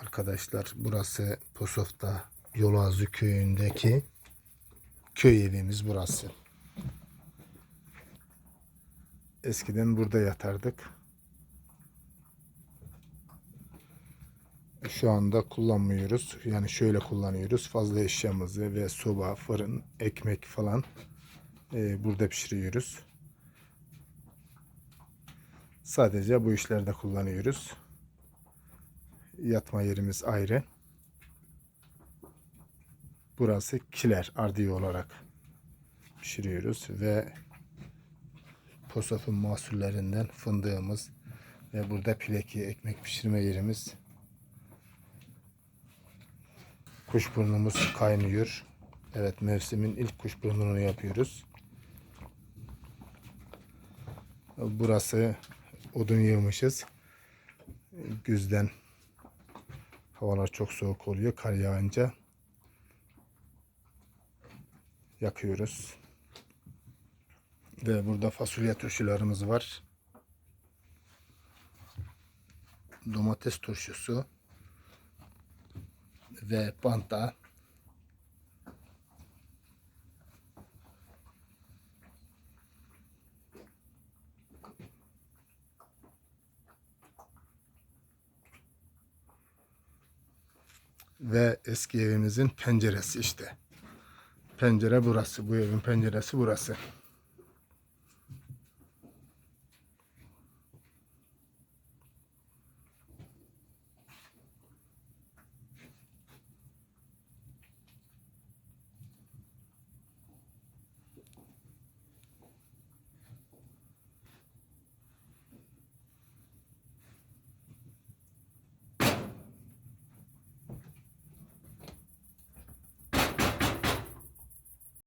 Arkadaşlar burası Posof'ta Yolazlı köyündeki köy evimiz burası. Eskiden burada yatardık. Şu anda kullanmıyoruz. Yani şöyle kullanıyoruz. Fazla eşyamızı ve soba, fırın, ekmek falan e, burada pişiriyoruz. Sadece bu işlerde kullanıyoruz. Yatma yerimiz ayrı. Burası kiler ardiye olarak pişiriyoruz ve Posof'un mahsullerinden fındığımız ve burada pileki ekmek pişirme yerimiz. Kuşburnumuz kaynıyor. Evet mevsimin ilk kuşburnunu yapıyoruz. Burası odun yığmışız. Güzden havalar çok soğuk oluyor. Kar yağınca yakıyoruz. Ve burada fasulye turşularımız var. Domates turşusu ve banta. Ve eski evimizin penceresi işte. Pencere burası. Bu evin penceresi burası.